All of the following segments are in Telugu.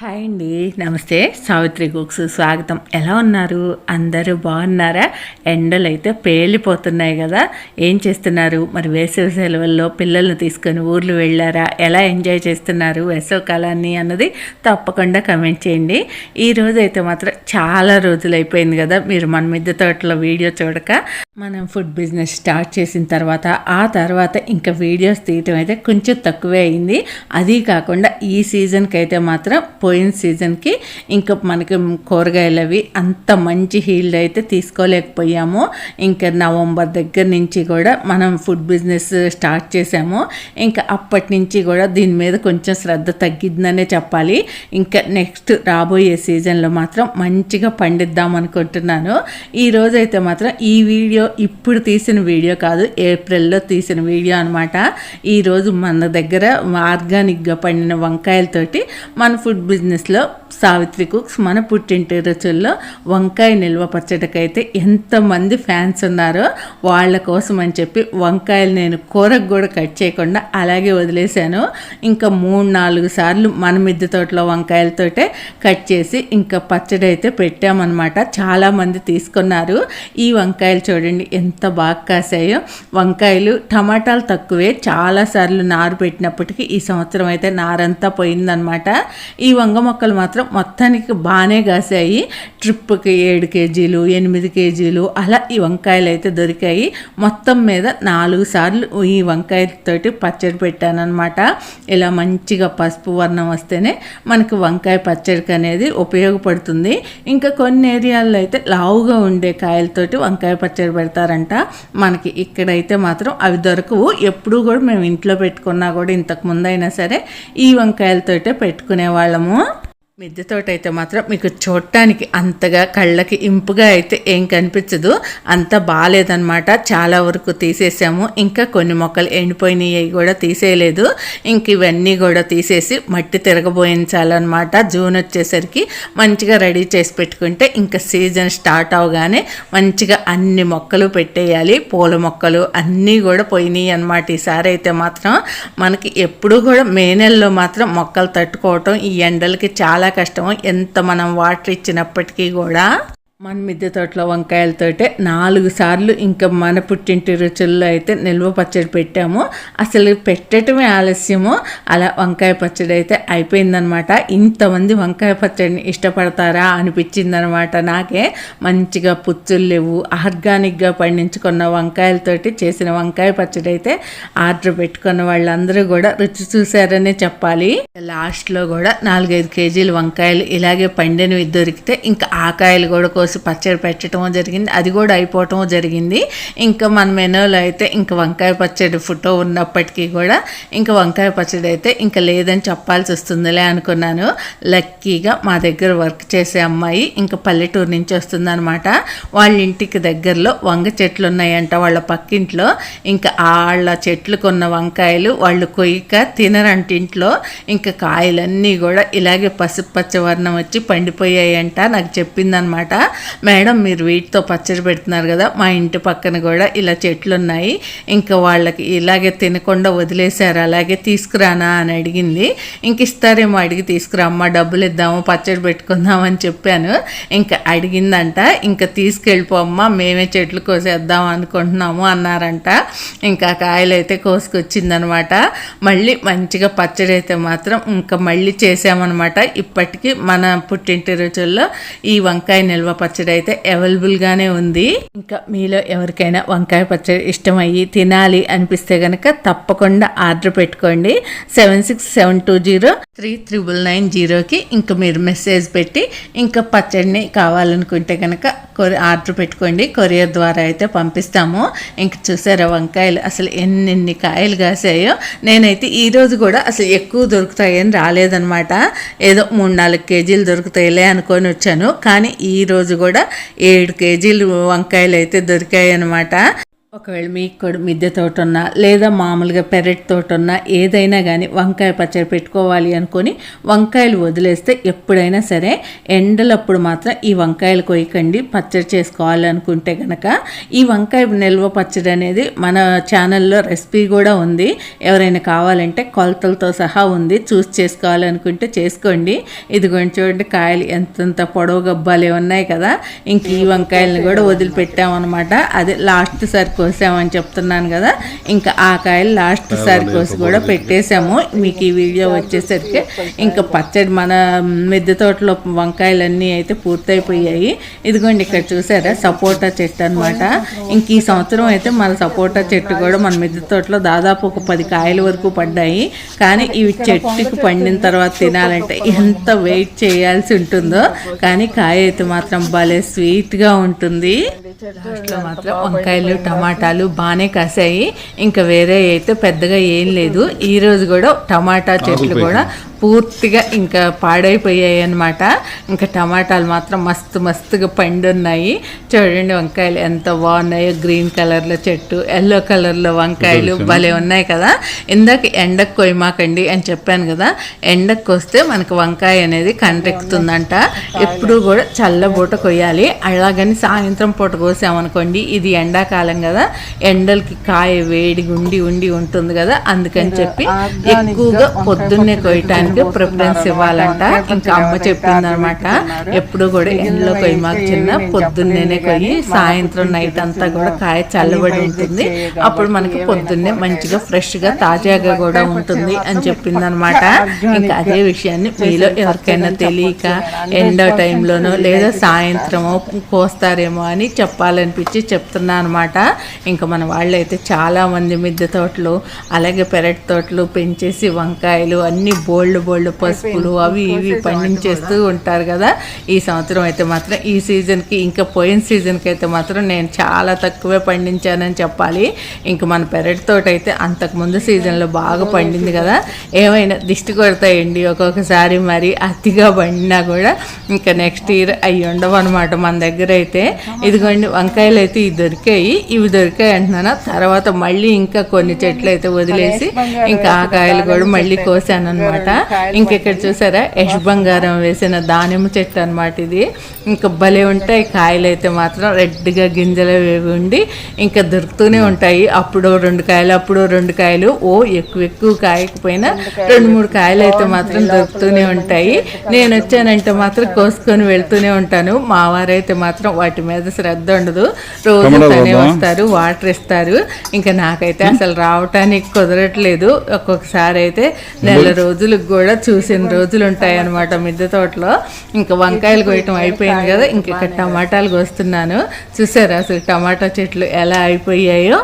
హాయ్ అండి. నమస్తే. సావిత్రి కుక్స్ స్వాగతం. ఎలా ఉన్నారు? అందరూ బాగున్నారా? ఎండలు అయితే పేలిపోతున్నాయి కదా. ఏం చేస్తున్నారు? మరి వేసవి సెలవుల్లో పిల్లల్ని తీసుకొని ఊర్లు వెళ్ళారా? ఎలా ఎంజాయ్ చేస్తున్నారు? వేసవి కాలాన్ని అన్నది తప్పకుండా కమెంట్ చేయండి. ఈ రోజు అయితే మాత్రం చాలా రోజులు అయిపోయింది కదా. మీరు మన మిద్దె తోటలో వీడియో చూడక మనం ఫుడ్ బిజినెస్ స్టార్ట్ చేసిన తర్వాత ఆ తర్వాత ఇంకా వీడియోస్ తీయటం అయితే కొంచెం తక్కువే అయింది. అది కాకుండా ఈ సీజన్కి అయితే మాత్రం పోయిన సీజన్కి ఇంకా మనకి కూరగాయలు అవి అంత మంచి హీల్డ్ అయితే తీసుకోలేకపోయాము. ఇంకా నవంబర్ దగ్గర నుంచి కూడా మనం ఫుడ్ బిజినెస్ స్టార్ట్ చేసాము. ఇంకా అప్పటి నుంచి కూడా దీని మీద కొంచెం శ్రద్ధ తగ్గిందనే చెప్పాలి. ఇంకా నెక్స్ట్ రాబోయే సీజన్లో మాత్రం మంచిగా పండిద్దాం అనుకుంటున్నాను. ఈ అయితే మాత్రం ఈ వీడియో ఇప్పుడు తీసిన వీడియో కాదు ఏప్రిల్లో తీసిన వీడియో అనమాట ఈరోజు మన దగ్గర ఆర్గానిక్గా పండిన వంకాయలతోటి మన ఫుడ్ బిజినెస్లో సావిత్రి కుక్స్ మన పుట్టింటి రుచుల్లో వంకాయ నిల్వ పచ్చడికైతే ఎంతమంది ఫ్యాన్స్ ఉన్నారో వాళ్ళ కోసం అని చెప్పి వంకాయలు నేను కూరకు కూడా కట్ చేయకుండా అలాగే వదిలేశాను. ఇంకా మూడు నాలుగు సార్లు మన మిద్దె తోటలో వంకాయలతోటే కట్ చేసి ఇంకా పచ్చడి అయితే పెట్టామన్నమాట. చాలామంది తీసుకున్నారు. ఈ వంకాయలు చూడండి ఎంత బాగా కాసాయో. వంకాయలు టమాటాలు తక్కువే. చాలాసార్లు నారు పెట్టినప్పటికీ ఈ సంవత్సరం అయితే నారంతా పోయిందనమాట ఈ వంగ మొక్కలు మాత్రం మొత్తానికి బాగానే కాసాయి. ట్రిప్కి ఏడు కేజీలు ఎనిమిది కేజీలు అలా ఈ వంకాయలు అయితే దొరికాయి. మొత్తం మీద నాలుగు సార్లు ఈ వంకాయతోటి పచ్చడి పెట్టానమాట ఇలా మంచిగా పసుపు వర్ణం వస్తేనే మనకి వంకాయ పచ్చడికి అనేది ఉపయోగపడుతుంది. ఇంకా కొన్ని ఏరియాల్లో అయితే లావుగా ఉండే కాయలతోటి వంకాయ పచ్చడి పెడతారంట. మనకి ఇక్కడైతే మాత్రం అవి దొరకవు. ఎప్పుడూ కూడా మేము ఇంట్లో పెట్టుకున్నా కూడా ఇంతకు ముందైనా సరే ఈ వంకాయలతోటే పెట్టుకునే వాళ్ళము మిద్దె తోట అయితే మాత్రం మీకు చూడటానికి అంతగా కళ్ళకి ఇంపుగా అయితే ఏం కనిపించదు. అంత బాగాలేదనమాట చాలా వరకు తీసేసాము. ఇంకా కొన్ని మొక్కలు ఎండిపోయినాయి అవి కూడా తీసేయలేదు. ఇంక ఇవన్నీ కూడా తీసేసి మట్టి తిరగబోయించాలన్నమాట. జూన్ వచ్చేసరికి మంచిగా రెడీ చేసి పెట్టుకుంటే ఇంకా సీజన్ స్టార్ట్ అవగానే మంచిగా అన్ని మొక్కలు పెట్టేయాలి. పూల మొక్కలు అన్నీ కూడా పోయినాయి అనమాట ఈసారి అయితే మాత్రం మనకి ఎప్పుడూ కూడా మే నెలలో మాత్రం మొక్కలు తట్టుకోవటం ఈ ఎండలకి చాలా కష్టం ఎంత మనం వాటర్ ఇచ్చినప్పటికీ కూడా మన మిద్దె తోటలో వంకాయలతోటే నాలుగు సార్లు ఇంకా మన పుట్టింటి రుచుల్లో అయితే నిల్వ పచ్చడి పెట్టాము. అసలు పెట్టడమే ఆలస్యము. అలా వంకాయ పచ్చడి అయితే అయిపోయిందనమాట. ఇంతమంది వంకాయ పచ్చడిని ఇష్టపడతారా అనిపించిందనమాట నాకే. మంచిగా పుచ్చులు లేవు. ఆర్గానిక్గా పండించుకున్న వంకాయలతోటి చేసిన వంకాయ పచ్చడి అయితే ఆర్డర్ పెట్టుకున్న వాళ్ళందరూ కూడా రుచి చూశారనే చెప్పాలి. లాస్ట్లో కూడా నాలుగైదు కేజీలు వంకాయలు ఇలాగే పండినవి దొరికితే ఇంకా ఆకాయలు కూడా కోసి పచ్చడి పెట్టడం జరిగింది. అది కూడా అయిపోవటం జరిగింది. ఇంకా మన మెనూలో అయితే ఇంకా వంకాయ పచ్చడి ఫోటో ఉన్నప్పటికీ కూడా ఇంకా వంకాయ పచ్చడి అయితే ఇంకా లేదని చెప్పాల్సి వస్తుందిలే అనుకున్నాను. లక్కీగా మా దగ్గర వర్క్ చేసే అమ్మాయి ఇంకా పల్లెటూరు నుంచి వస్తుందన్నమాట. వాళ్ళ ఇంటికి దగ్గరలో వంగ చెట్లు ఉన్నాయంట. వాళ్ళ పక్కింట్లో ఇంకా వాళ్ళ చెట్లుకున్న వంకాయలు వాళ్ళు కొయ్యక తినరంట ఇంట్లో. ఇంకా కాయలన్నీ కూడా ఇలాగే పసుపు పచ్చ వర్ణం వచ్చి పండిపోయాయంట. నాకు చెప్పిందనమాట మేడం మీరు వీటితో పచ్చడి పెడుతున్నారు కదా మా ఇంటి పక్కన కూడా ఇలా చెట్లు ఉన్నాయి ఇంకా వాళ్ళకి ఇలాగే తినకుండా వదిలేశారు అలాగే తీసుకురానా అని అడిగింది. ఇంక ఇస్తారేమో అడిగి తీసుకురామ్మా డబ్బులు ఇద్దాము పచ్చడి పెట్టుకుందాం అని చెప్పాను. ఇంకా అడిగిందంట ఇంకా తీసుకెళ్ళిపోమ్మా మేమే చెట్లు కోసేద్దాం అనుకుంటున్నాము అన్నారంట. ఇంకా కాయలు అయితే కోసుకొచ్చిందనమాట. మళ్ళీ మంచిగా పచ్చడి అయితే మాత్రం ఇంకా మళ్ళీ చేసామన్నమాట ఇప్పటికీ మన పుట్టింటి రుచుల్లో ఈ వంకాయ నిల్వ పచ్చడి పచ్చడి అయితే అవైలబుల్గానే ఉంది. ఇంకా మీలో ఎవరికైనా వంకాయ పచ్చడి ఇష్టమయ్యి తినాలి అనిపిస్తే కనుక తప్పకుండా ఆర్డర్ పెట్టుకోండి. Seven six seven two zero three triple nine జీరోకి ఇంకా మీరు మెసేజ్ పెట్టి ఇంకా పచ్చడిని కావాలనుకుంటే కనుక కొరి ఆర్డర్ పెట్టుకోండి. కొరియర్ ద్వారా అయితే పంపిస్తాము. ఇంక చూసారా వంకాయలు అసలు ఎన్నెన్ని కాయలు కాసాయో. నేనైతే ఈరోజు కూడా అసలు ఎక్కువ దొరుకుతాయని రాలేదనమాట ఏదో మూడు నాలుగు కేజీలు దొరుకుతాయిలే అనుకొని వచ్చాను కానీ ఈరోజు కూడా ఏడు కేజీలు వంకాయలు అయితే దొరికాయి అనమాట ఒకవేళ మీకు కూడా మిద్దె తోట ఉన్నా లేదా మామూలుగా పెరట్ తోట ఉన్నా ఏదైనా కానీ వంకాయ పచ్చడి పెట్టుకోవాలి అనుకొని వంకాయలు వదిలేస్తే ఎప్పుడైనా సరే ఎండలప్పుడు మాత్రం ఈ వంకాయలు కొయ్యకండి పచ్చడి చేసుకోవాలనుకుంటే కనుక ఈ వంకాయ నిల్వ పచ్చడి అనేది మన ఛానల్లో రెసిపీ కూడా ఉంది. ఎవరైనా కావాలంటే కొలతలతో సహా ఉంది. చూసి చేసుకోవాలనుకుంటే చేసుకోండి. ఇదిగోండి చూడండి కాయలు ఎంతంత పొడవు గబ్బాలు ఉన్నాయి కదా. ఇంక ఈ వంకాయలను కూడా వదిలిపెట్టామన్నమాట. అదే లాస్ట్ సారి కోసామని చెప్తున్నాను కదా. ఇంకా ఆ కాయలు లాస్ట్ సారి కోసి కూడా పెట్టేశాము. మీకు ఈ వీడియో వచ్చేసరికి ఇంకా పచ్చడి మన మిద్దె తోటలో వంకాయలన్నీ అయితే పూర్తయిపోయాయి. ఇదిగోండి ఇక్కడ చూసారా సపోటా చెట్టు అనమాట ఇంక ఈ సంవత్సరం అయితే మన సపోటా చెట్టు కూడా మన మిద్దె తోటలో దాదాపు ఒక పది కాయల వరకు పడ్డాయి కానీ ఇవి చెట్టుకి పండిన తర్వాత తినాలంటే ఎంత వెయిట్ చేయాల్సి ఉంటుందో. కానీ కాయ అయితే మాత్రం భలే స్వీట్గా ఉంటుంది. లాస్ట్లో మాత్రం వంకాయలు టమాటాలు బాగానే కాసాయి. ఇంకా వేరే అయితే పెద్దగా ఏం లేదు. ఈ రోజు కూడా టమాటా చెట్లు కూడా పూర్తిగా ఇంకా పాడైపోయాయి అన్నమాట ఇంకా టమాటాలు మాత్రం మస్తు మస్తుగా పండున్నాయి. చూడండి వంకాయలు ఎంత బాగున్నాయో. గ్రీన్ కలర్లో చెట్టు ఎల్లో కలర్లో వంకాయలు భలే ఉన్నాయి కదా. ఇందాక ఎండకు కొయ్యమాకండి అని చెప్పాను కదా. ఎండకు వస్తే మనకు వంకాయ అనేది కంటెక్కుతుందంట. ఎప్పుడు కూడా చల్లబూట కొయ్యాలి. అలాగని సాయంత్రం పూట కోసామనుకోండి ఇది ఎండాకాలం కదా. ఎండలకి కాయ వేడి ఉండి ఉండి ఉంటుంది కదా. అందుకని చెప్పి ఎక్కువగా పొద్దున్నే కొయ్యటానికి ప్రిఫరెన్స్ ఇవ్వాలంట. ఇంకా అమ్మ చెప్పింది అనమాట ఎప్పుడు కూడా ఎండలో కొయ్యి మాకు చిన్న పొద్దున్నేనే కొయ్యి సాయంత్రం నైట్ అంతా కూడా కాయ చల్లబడి ఉంటుంది. అప్పుడు మనకి పొద్దున్నే మంచిగా ఫ్రెష్గా తాజాగా కూడా ఉంటుంది అని చెప్పింది అనమాట ఇంకా అదే విషయాన్ని మీలో ఎవరికైనా తెలియక ఎండ టైంలోనో లేదా సాయంత్రమో కోస్తారేమో అని చెప్పాలనిపించి చెప్తున్నా అనమాట ఇంకా మన వాళ్ళైతే చాలా మంది మిద్దె తోటలు అలాగే పెరటి తోటలు పెంచేసి వంకాయలు అన్ని బోల్డ్ బోల్డ్ పసుపులు అవి ఇవి పండించేస్తూ ఉంటారు కదా. ఈ సంవత్సరం అయితే మాత్రం ఈ సీజన్కి ఇంకా పోయిన సీజన్కి అయితే మాత్రం నేను చాలా తక్కువే పండించానని చెప్పాలి. ఇంకా మన పెరట్ తోట అయితే అంతకుముందు సీజన్లో బాగా పండింది కదా. ఏమైనా దిష్టి కొడతాయండి ఒక్కొక్కసారి మరి అతిగా పండినా కూడా. ఇంకా నెక్స్ట్ ఇయర్ అవి ఉండవు అనమాట మన దగ్గర అయితే. ఇదిగోండి వంకాయలు అయితే ఇవి దొరికాయి. ఇవి దొరికాయి అంటున్నాను? తర్వాత మళ్ళీ ఇంకా కొన్ని చెట్లు అయితే వదిలేసి ఇంకా ఆ కాయలు కూడా మళ్ళీ కోసాను అనమాట ఇంక ఇక్కడ చూసారా? యష్ బంగారం వేసిన దానిమ్మ చెట్టు అనమాట ఇది. ఇంకా భలే ఉంటాయి. కాయలు అయితే మాత్రం రెడ్గా గింజలు వేవి ఉండి ఇంకా దొరుకుతూనే ఉంటాయి. అప్పుడు రెండు కాయలు అప్పుడు రెండు కాయలు. ఓ ఎక్కువ ఎక్కువ కాయకపోయినా రెండు మూడు కాయలు అయితే మాత్రం దొరుకుతూనే ఉంటాయి. నేను వచ్చానంటే మాత్రం కోసుకొని వెళ్తూనే ఉంటాను. మా వారైతే మాత్రం వాటి మీద శ్రద్ధ ఉండదు. రోజు తనే? వస్తారు వాటర్ ఇస్తారు. ఇంకా నాకైతే అసలు రావటానికి కుదరట్లేదు. ఒక్కొక్కసారి అయితే నెల రోజులకు కూడా చూసిన రోజులు ఉంటాయన్నమాట మిద్దె తోటలో. ఇంకా వంకాయలు కొయ్యటం అయిపోయింది కదా ఇంక ఇక్కడ టమాటాలు కోస్తున్నాను. చూసారా అసలు టమాటా చెట్లు ఎలా అయిపోయాయో?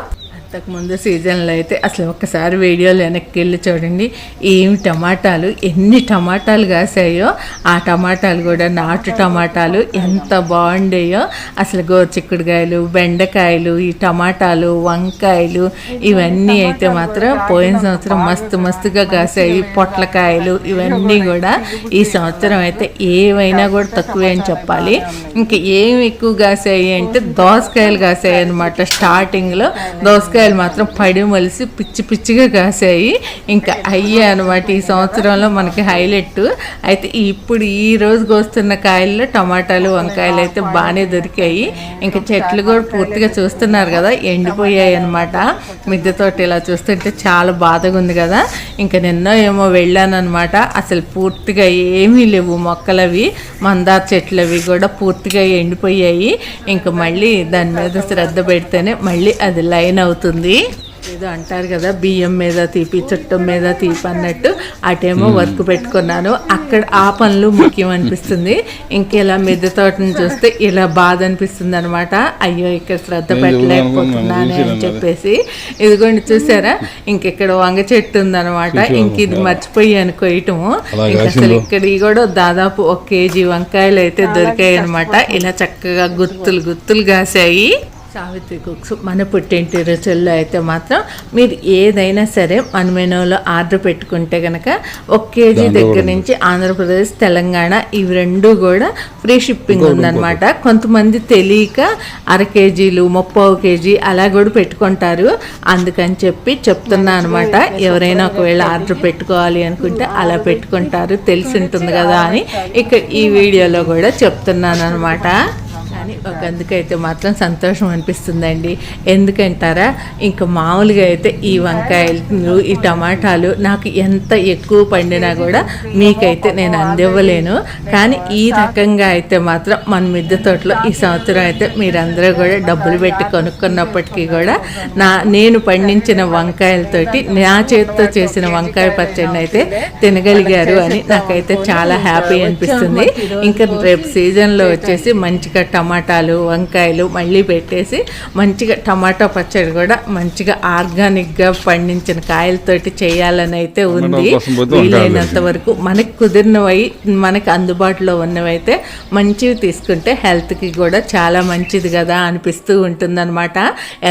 ఇంతకుముందు సీజన్లో అయితే అసలు ఒక్కసారి వీడియోలు వెనక్కి వెళ్ళి చూడండి. ఏమి టమాటాలు ఎన్ని టమాటాలు కాసాయో ఆ టమాటాలు కూడా నాటు టమాటాలు ఎంత బాగుండేయో. అసలు గోరుచిక్కుడుకాయలు బెండకాయలు ఈ టమాటాలు వంకాయలు ఇవన్నీ అయితే మాత్రం పోయిన సంవత్సరం మస్తు మస్తుగా కాసాయి. పొట్లకాయలు ఇవన్నీ కూడా ఈ సంవత్సరం అయితే ఏవైనా కూడా తక్కువే అని చెప్పాలి. ఇంకా ఏమి ఎక్కువ కాసాయి అంటే దోసకాయలు కాసాయి అనమాట స్టార్టింగ్లో దోసకాయ దోసకాయలు మాత్రం పడి మలిసి పిచ్చి పిచ్చిగా కాసాయి ఇంకా అయ్యే అనమాట ఈ సంవత్సరంలో మనకి హైలైట్. అయితే ఇప్పుడు ఈ రోజు కోస్తున్న కాయల్లో టమాటాలు వంకాయలు అయితే బాగానే దొరికాయి. ఇంకా చెట్లు కూడా పూర్తిగా చూస్తున్నారు కదా ఎండిపోయాయి అనమాట మిద్దె తోట ఇలా చూస్తుంటే చాలా బాధగా ఉంది కదా. ఇంకా నిన్నో ఏమో వెళ్ళాను అనమాట అసలు పూర్తిగా ఏమీ లేవు మొక్కలవి మందార చెట్లు అవి కూడా పూర్తిగా ఎండిపోయాయి. ఇంకా మళ్ళీ దాని మీద శ్రద్ధ పెడితేనే మళ్ళీ అది లైన్ అవుతుంది. ఏదో అంటారు కదా బియ్యం మీద తీపి చుట్టం మీద తీపి అన్నట్టు. అటేమో వర్క్ పెట్టుకున్నాను. అక్కడ ఆ పనులు ముఖ్యం అనిపిస్తుంది. ఇంకెలా మిద్దె తోటను చూస్తే ఇలా బాధ అనిపిస్తుంది అనమాట అయ్యో ఇక్కడ శ్రద్ధ పెట్టలేకపోతున్నాను అని చెప్పేసి. ఇదిగోండి చూసారా? ఇంకెక్కడ వంగ చెట్టు ఉందన్నమాట. ఇంక ఇది మర్చిపోయాను కొయ్యటము అసలు. ఇక్కడ కూడా దాదాపు ఒక కేజీ వంకాయలు అయితే దొరికాయి అనమాట ఇలా చక్కగా గుత్తులు గుత్తులు కాసాయి. సావిత్రి కుక్స్ మన పుట్టింటి రుచుల్లో అయితే మాత్రం మీరు ఏదైనా సరే మన మెనూలో ఆర్డర్ పెట్టుకుంటే కనుక ఒక కేజీ దగ్గర నుంచి ఆంధ్రప్రదేశ్ తెలంగాణ ఇవి రెండు కూడా ఫ్రీ షిప్పింగ్ ఉందన్నమాట. కొంతమంది తెలియక అర కేజీలు ముప్పావు కేజీ అలా కూడా పెట్టుకుంటారు. అందుకని చెప్పి చెప్తున్నా అనమాట ఎవరైనా ఒకవేళ ఆర్డర్ పెట్టుకోవాలి అనుకుంటే అలా పెట్టుకుంటారు. తెలిసి ఉంటుంది కదా అని ఇక ఈ వీడియోలో కూడా చెప్తున్నాను అనమాట కానీ ఒక అందుకైతే మాత్రం సంతోషం అనిపిస్తుందండి. ఎందుకంటారా ఇంకా మామూలుగా అయితే ఈ వంకాయలు ఈ టమాటాలు నాకు ఎంత ఎక్కువ పండినా కూడా మీకైతే నేను అందివ్వలేను. కానీ ఈ రకంగా అయితే మాత్రం మన మిద్దె తోటలో ఈ సంవత్సరం అయితే మీరందరూ కూడా డబ్బులు పెట్టి కొనుక్కున్నప్పటికీ కూడా నా నేను పండించిన వంకాయలతోటి నా చేతితో చేసిన వంకాయ పచ్చడిని అయితే తినగలిగారు అని నాకైతే చాలా హ్యాపీ అనిపిస్తుంది. ఇంకా రేపు సీజన్లో వచ్చేసి మంచిగా టమాటాలు వంకాయలు మళ్ళీ పెట్టేసి మంచిగా టమాటా పచ్చడి కూడా మంచిగా ఆర్గానిక్గా పండించిన కాయలతోటి చేయాలని అయితే ఉంది. వీలైనంత వరకు మనకి కుదిరినవి మనకి అందుబాటులో ఉన్నవైతే మంచివి తీసుకుంటే హెల్త్కి కూడా చాలా మంచిది కదా అనిపిస్తూ ఉంటుందన్నమాట.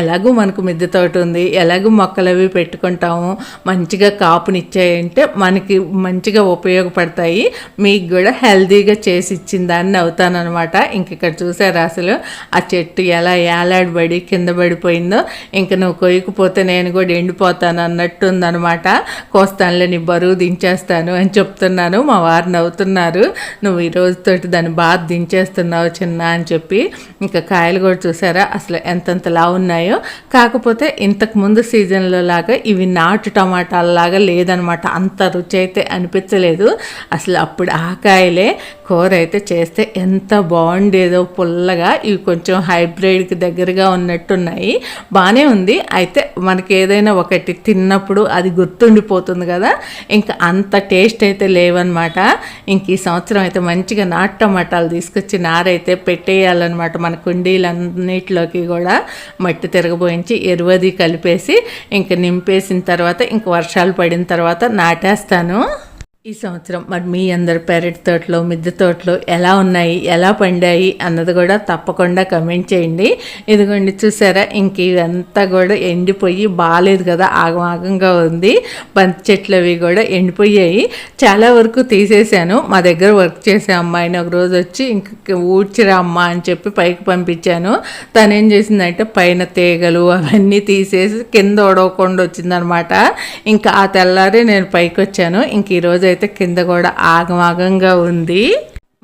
ఎలాగూ మనకు మిద్దె తోట ఉంది ఎలాగూ మొక్కలు అవి పెట్టుకుంటాము మంచిగా కాపునిచ్చాయంటే మనకి మంచిగా ఉపయోగపడతాయి. మీకు కూడా హెల్తీగా చేసి ఇచ్చిన దాన్ని అవుతానన్నమాట. ఇంక ఇక్కడ చూసారా? అసలు ఆ చెట్టు ఎలా ఏలాడబడి కింద పడిపోయిందో ఇంక నువ్వు కొయ్యకపోతే నేను కూడా ఎండిపోతాను అన్నట్టు ఉందన్నమాట కోస్తానులే నీ బరువు దించేస్తాను అని చెప్తున్నాను. మా వారు నవ్వుతున్నారు. నువ్వు ఈ రోజుతోటి దాన్ని బాగా దించేస్తున్నావు చిన్న అని చెప్పి. ఇంకా కాయలు కూడా చూసారా? అసలు ఎంతెంతలా ఉన్నాయో. కాకపోతే ఇంతకు ముందు సీజన్లో లాగా ఇవి నాటు టమాటాలలాగా లేదనమాట అంత రుచి అయితే అనిపించలేదు. అసలు అప్పుడు ఆ కాయలే కూర అయితే చేస్తే ఎంత బాగుండేదో పుల్ల పుల్లగా ఇవి కొంచెం హైబ్రిడ్కి దగ్గరగా ఉన్నట్టున్నాయి. బాగానే ఉంది. అయితే మనకి ఏదైనా ఒకటి తిన్నప్పుడు అది గుర్తుండిపోతుంది కదా. ఇంకా అంత టేస్ట్ అయితే లేవన్నమాట. ఇంక ఈ సంవత్సరం అయితే మంచిగా నాటు టమాటాలు తీసుకొచ్చి నారైతే పెట్టేయాలన్నమాట మన కుండీలన్నిటిలోకి కూడా. మట్టి తిరగబోయించి ఎరువది కలిపేసి ఇంక నింపేసిన తర్వాత ఇంక వర్షాలు పడిన తర్వాత నాటేస్తాను. ఈ సంవత్సరం మరి మీ అందరి పెరటి తోటలో మిద్దె తోటలో ఎలా ఉన్నాయి ఎలా పండాయి అన్నది కూడా తప్పకుండా కమెంట్ చేయండి. ఇదిగోండి చూసారా ఇంక ఇదంతా కూడా ఎండిపోయి బాగాలేదు కదా ఆగమాగంగా ఉంది. బంతి చెట్లు అవి కూడా ఎండిపోయాయి. చాలా వరకు తీసేశాను. మా దగ్గర వర్క్ చేసే అమ్మాయిని ఒక రోజు వచ్చి ఇంక ఊడ్చిరా అమ్మ అని చెప్పి పైకి పంపించాను. తను ఏం చేసిందంటే పైన తీగలు అవన్నీ తీసేసి కింద ఒడవకుండా వచ్చిందనమాట. ఇంకా ఆ తెల్లారే నేను పైకి వచ్చాను ఇంక ఈరోజు అయితే కింద కూడా ఆగమాగంగా ఉంది.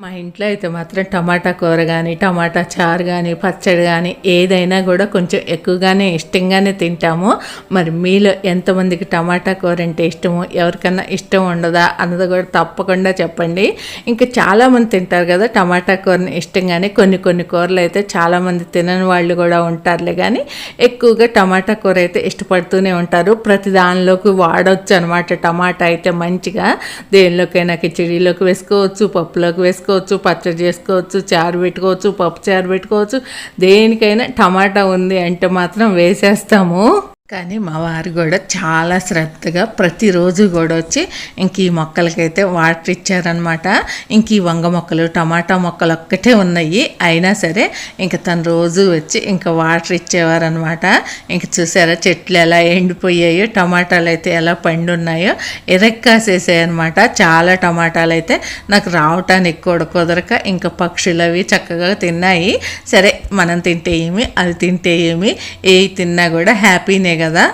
మా ఇంట్లో అయితే మాత్రం టమాటా కూర కానీ టమాటా చారు కానీ పచ్చడి కానీ ఏదైనా కూడా కొంచెం ఎక్కువగానే ఇష్టంగానే తింటాము. మరి మీలో ఎంతమందికి టమాటా కూర అంటే ఇష్టము? ఎవరికన్నా ఇష్టం ఉండదా? అన్నది కూడా తప్పకుండా చెప్పండి. ఇంకా చాలామంది తింటారు కదా టమాటా కూరని ఇష్టంగానే కొన్ని కొన్ని కూరలు అయితే చాలామంది తినని వాళ్ళు కూడా ఉంటారులే కానీ ఎక్కువగా టమాటా కూర అయితే ఇష్టపడుతూనే ఉంటారు. ప్రతి దానిలోకి వాడవచ్చు అనమాట టమాటా అయితే మంచిగా దేనిలోకైనా కిచడీలోకి వేసుకోవచ్చు పప్పులోకి వేసుకోవచ్చు. పచ్చడి చేసుకోవచ్చు చారు పెట్టుకోవచ్చు పప్పు చారు పెట్టుకోవచ్చు. దేనికైనా టమాటా ఉంది అంటే మాత్రం వేసేస్తాము. కానీ మా వారు కూడా చాలా శ్రద్ధగా ప్రతిరోజు కూడా వచ్చి ఇంక ఈ మొక్కలకైతే వాటర్ ఇచ్చారనమాట ఇంక ఈ వంగ మొక్కలు టమాటా మొక్కలు ఒక్కటే ఉన్నాయి. అయినా సరే ఇంక తను రోజు వచ్చి ఇంకా వాటర్ ఇచ్చేవారనమాట ఇంక చూసారా చెట్లు ఎలా ఎండిపోయాయో టమాటాలు అయితే ఎలా పండున్నాయో ఎరక్కాసేసాయి అనమాట చాలా టమాటాలు అయితే నాకు రావటానికి కూడా కుదరక ఇంకా పక్షులు అవి చక్కగా తిన్నాయి. సరే మనం తింటే ఏమి అది తింటే ఏమి ఏ తిన్నా కూడా హ్యాపీనే కదా?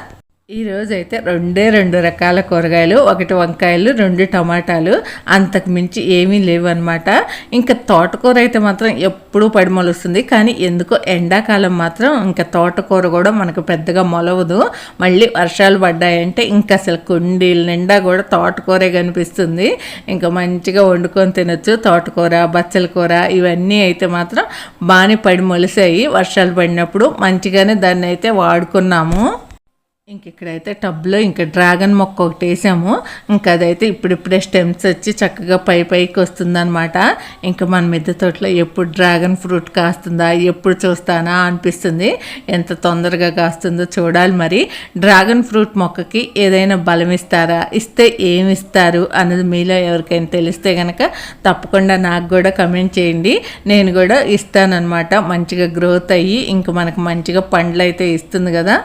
ఈరోజు అయితే రెండే రెండు రకాల కూరగాయలు ఒకటి వంకాయలు రెండు టమాటాలు. అంతకు మించి ఏమీ లేవు ఇంకా తోటకూర అయితే మాత్రం ఎప్పుడూ పడి మొలుస్తుంది కానీ ఎందుకో ఎండాకాలం మాత్రం ఇంకా తోటకూర కూడా మనకు పెద్దగా మొలవదు. మళ్ళీ వర్షాలు పడ్డాయంటే ఇంకా అసలు కుండీల నిండా కూడా తోటకూరే కనిపిస్తుంది. ఇంకా మంచిగా వండుకొని తినొచ్చు. తోటకూర బచ్చల కూర ఇవన్నీ అయితే మాత్రం బాగానే పడి మొలిసాయి వర్షాలు పడినప్పుడు మంచిగానే దాన్ని అయితే వాడుకున్నాము. ఇంక ఇక్కడైతే టబ్లో ఇంకా డ్రాగన్ మొక్క ఒకటి వేసాము. ఇంకా అదైతే ఇప్పుడిప్పుడే స్టెమ్స్ వచ్చి చక్కగా పై పైకి వస్తుందన్నమాట. ఇంకా మన మిద్దె తోటలో ఎప్పుడు డ్రాగన్ ఫ్రూట్ కాస్తుందా ఎప్పుడు చూస్తానా అనిపిస్తుంది. ఎంత తొందరగా కాస్తుందో చూడాలి మరి. డ్రాగన్ ఫ్రూట్ మొక్కకి ఏదైనా బలం ఇస్తారా? ఇస్తే ఏమి ఇస్తారు అన్నది మీలో ఎవరికైనా తెలిస్తే కనుక తప్పకుండా నాకు కూడా కమెంట్ చేయండి. నేను కూడా ఇస్తానన్నమాట. మంచిగా గ్రోత్ అయ్యి ఇంకా మనకు మంచిగా పండ్లు అయితే ఇస్తుంది కదా.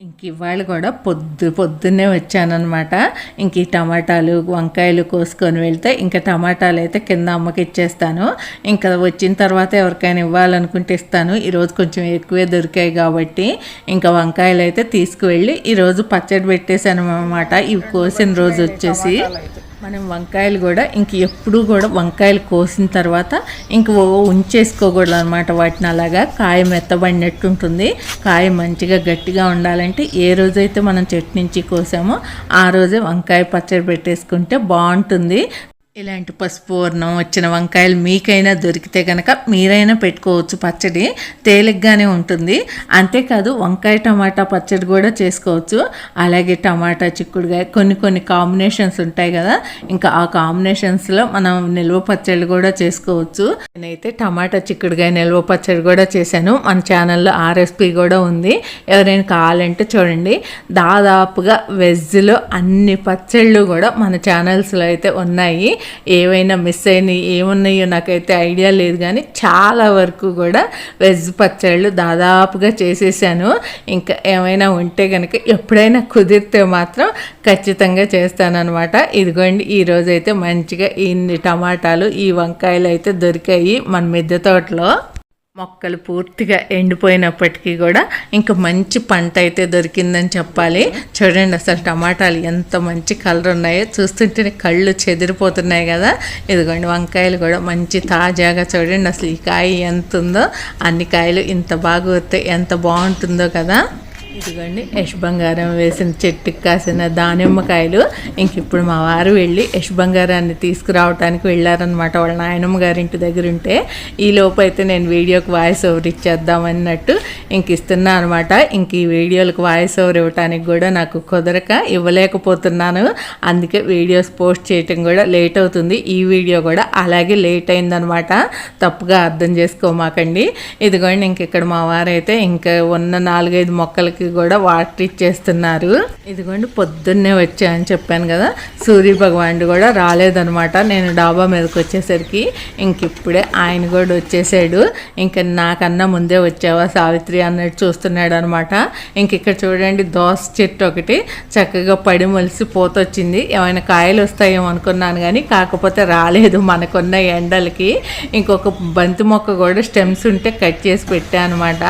ఇంక ఇవాళ కూడా పొద్దు పొద్దున్నే వచ్చానమాట ఇంక ఈ టమాటాలు వంకాయలు కోసుకొని వెళ్తే ఇంకా టమాటాలు అయితే కింద అమ్మకి ఇచ్చేస్తాను. ఇంకా వచ్చిన తర్వాత ఎవరికైనా ఇవ్వాలనుకుంటే ఇస్తాను. ఈరోజు కొంచెం ఎక్కువే దొరికాయి కాబట్టి ఇంకా వంకాయలు అయితే తీసుకువెళ్ళి ఈరోజు పచ్చడి పెట్టేశాను అనమాట ఇవి కోసిన రోజు వచ్చేసి. మనం వంకాయలు కూడా ఇంక ఎప్పుడు కూడా వంకాయలు కోసిన తర్వాత ఇంక ఉంచేసుకోకూడదు అనమాట వాటిని అలాగా కాయ మెత్తబడినట్టు ఉంటుంది కాయ మంచిగా గట్టిగా ఉండాలంటే ఏ రోజైతే మనం చెట్టు నుంచి కోసామో ఆ రోజే వంకాయ పచ్చడి పెట్టేసుకుంటే బాగుంటుంది. ఇలాంటి పసుపు వర్ణం వచ్చిన వంకాయలు మీకైనా దొరికితే కనుక మీరైనా పెట్టుకోవచ్చు పచ్చడి. తేలిగ్గానే ఉంటుంది. అంతేకాదు వంకాయ టమాటా పచ్చడి కూడా చేసుకోవచ్చు. అలాగే టమాటా చిక్కుడుగా కొన్ని కొన్ని కాంబినేషన్స్ ఉంటాయి కదా. ఇంకా ఆ కాంబినేషన్స్లో మనం నిల్వ పచ్చడి కూడా చేసుకోవచ్చు. నేనైతే టమాటా చిక్కుడుగా నిల్వ పచ్చడి కూడా చేశాను. మన ఛానల్లో ఆ రెసిపీ కూడా ఉంది. ఎవరైనా కావాలంటే చూడండి. దాదాపుగా వెజ్లో అన్ని పచ్చళ్ళు కూడా మన ఛానల్స్లో అయితే ఉన్నాయి. ఏవైనా మిస్ అయినాయి ఏమున్నాయో నాకైతే ఐడియా లేదు కానీ చాలా వరకు కూడా వెజ్ పచ్చళ్ళు దాదాపుగా చేసేసాను. ఇంకా ఏమైనా ఉంటే కనుక ఎప్పుడైనా కుదిరితే మాత్రం ఖచ్చితంగా చేస్తానమాట ఇదిగోండి ఈరోజైతే మంచిగా ఇన్ని టమాటాలు ఈ వంకాయలు అయితే దొరికాయి మన మిద్దె తోటలో. మొక్కలు పూర్తిగా ఎండిపోయినప్పటికీ కూడా ఇంకా మంచి పంట అయితే దొరికిందని చెప్పాలి. చూడండి అసలు టమాటాలు ఎంత మంచి కలర్ ఉన్నాయో. చూస్తుంటేనే కళ్ళు చెదిరిపోతున్నాయి కదా. ఇదిగోండి వంకాయలు కూడా మంచి తాజాగా చూడండి అసలు ఈ కాయ ఎంత ఉందో అన్ని కాయలు ఇంత బాగా వస్తే ఎంత బాగుంటుందో కదా. ఇదిగోండి యష్ బంగారం వేసిన చెట్టుకి కాసిన దానిమ్మకాయలు. ఇంక ఇప్పుడు మా వారు వెళ్ళి యష్ బంగారాన్ని తీసుకురావడానికి వెళ్ళారనమాట వాళ్ళ నాయనమ్మ గారి ఇంటి దగ్గర ఉంటే. ఈ లోపు అయితే నేను వీడియోకి వాయిస్ ఓవర్ ఇచ్చేద్దామన్నట్టు ఇంక ఇస్తున్నా అనమాట ఇంక ఈ వీడియోలకు వాయిస్ ఓవర్ ఇవ్వడానికి కూడా నాకు కుదరక ఇవ్వలేకపోతున్నాను. అందుకే వీడియోస్ పోస్ట్ చేయటం కూడా లేట్ అవుతుంది. ఈ వీడియో కూడా అలాగే లేట్ అయిందనమాట తప్పుగా అర్థం చేసుకోమాకండి. ఇదిగోండి ఇంక ఇక్కడ మా వారైతే ఇంకా ఉన్న నాలుగైదు మొక్కలకి కూడా వాటర్ ఇచ్చేస్తున్నారు. ఇదిగోండి పొద్దున్నే వచ్చాయని చెప్పాను కదా. సూర్య భగవానుడు కూడా రాలేదనమాట నేను డాబా మీదకి వచ్చేసరికి ఇంక ఇప్పుడే ఆయన కూడా వచ్చేసాడు. ఇంక నాకన్నా ముందే వచ్చావా సావిత్రి అన్నట్టు చూస్తున్నాడు అనమాట ఇంక ఇక్కడ చూడండి దోస చెట్టు ఒకటి చక్కగా పడి మొలిసి పోతొచ్చింది. ఏమైనా కాయలు వస్తాయేమో అనుకున్నాను కానీ కాకపోతే రాలేదు మనకున్న ఎండలకి. ఇంకొక బంతి మొక్క కూడా స్టెమ్స్ ఉంటే కట్ చేసి పెట్టాను అనమాట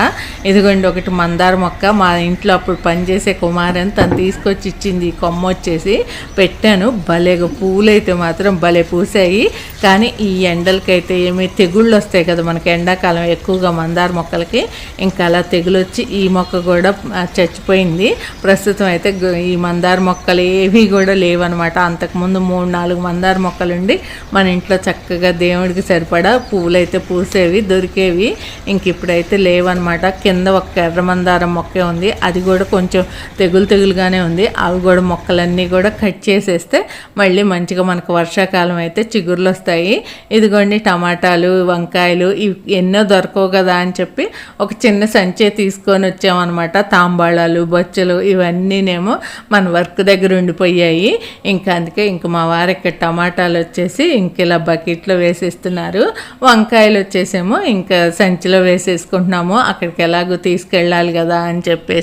ఇదిగోండి ఒకటి మందార మొక్క. మా ఇంట్లో అప్పుడు పనిచేసే కుమారని తను తీసుకొచ్చి ఇచ్చింది. ఈ కొమ్మ వచ్చేసి పెట్టాను. భలేగా పూలు అయితే మాత్రం భలే పూసాయి. కానీ ఈ ఎండలకైతే ఏమి తెగుళ్ళు వస్తాయి కదా మనకి ఎండాకాలం ఎక్కువగా మందార మొక్కలకి. ఇంకా అలా తెగులు వచ్చి ఈ మొక్క కూడా చచ్చిపోయింది. ప్రస్తుతం అయితే ఈ మందార మొక్కలు ఏవి కూడా లేవన్నమాట. అంతకుముందు మూడు నాలుగు మందార మొక్కలు ఉండి మన ఇంట్లో చక్కగా దేవుడికి సరిపడా పువ్వులు అయితే పూసేవి దొరికేవి. ఇంక ఇప్పుడైతే లేవన్నమాట. కింద ఒక ఎర్ర మందారం మొక్కే ఉంది. అది కూడా కొంచెం తెగులు తెగులుగానే ఉంది. అవి కూడా మొక్కలన్నీ కూడా కట్ చేసేస్తే మళ్ళీ మంచిగా మనకు వర్షాకాలం అయితే చిగుర్లు వస్తాయి. ఇదిగోండి టమాటాలు వంకాయలు ఇవి ఎన్నో దొరకవు కదా అని చెప్పి ఒక చిన్న సంచే తీసుకొని వచ్చామన్నమాట. తాంబాళాలు బొచ్చలు ఇవన్నీనేమో మన వర్క్ దగ్గర ఉండిపోయాయి. ఇంకా అందుకే ఇంక మా వారు ఇక్కడ టమాటాలు వచ్చేసి ఇంక ఇలా బకెట్లో వేసేస్తున్నారు. వంకాయలు వచ్చేసేమో ఇంకా సంచిలో వేసేసుకుంటున్నాము. అక్కడికి ఎలాగో తీసుకెళ్ళాలి కదా అని చెప్పేసి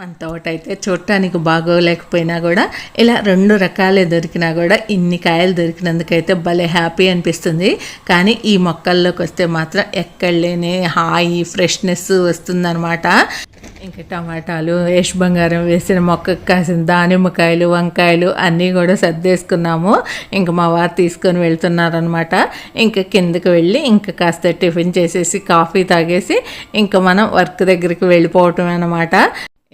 మన తోట అయితే చూడటానికి బాగోలేకపోయినా కూడా ఇలా రెండు రకాలే దొరికినా కూడా ఇన్ని కాయలు దొరికినందుకైతే భలే హ్యాపీ అనిపిస్తుంది. కానీ ఈ మొక్కల్లోకి వస్తే మాత్రం ఎక్కడ లేని హాయి ఫ్రెష్నెస్ వస్తుందన్నమాట. ఇంకా టమాటాలు యష్ బంగారం వేసిన మొక్కకు కాసిన దానిమ్మకాయలు వంకాయలు అన్నీ కూడా సర్దేసుకున్నాము. ఇంకా మా వారు తీసుకొని వెళ్తున్నారనమాట ఇంకా కిందకి వెళ్ళి ఇంకా కాస్త టిఫిన్ చేసేసి కాఫీ తాగేసి ఇంకా మనం వర్క్ దగ్గరికి వెళ్ళిపోవటం అనమాట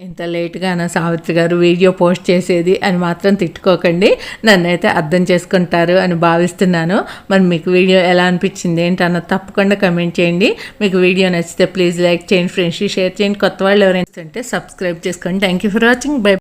ఇంత లేట్గానా సావిత్రి గారు వీడియో పోస్ట్ చేసేది అని మాత్రం తిట్టుకోకండి. నన్నైతే అర్థం చేసుకుంటారు అని భావిస్తున్నాను. మరి మీకు వీడియో ఎలా అనిపించింది ఏంటన్న తప్పకుండా కమెంట్ చేయండి. మీకు వీడియో నచ్చితే ప్లీజ్ లైక్ చేయండి ఫ్రెండ్స్ షేర్ చేయండి. కొత్త వాళ్ళు ఎవరైనా ఉంటే సబ్స్క్రైబ్ చేసుకోండి. Thank you for watching. Bye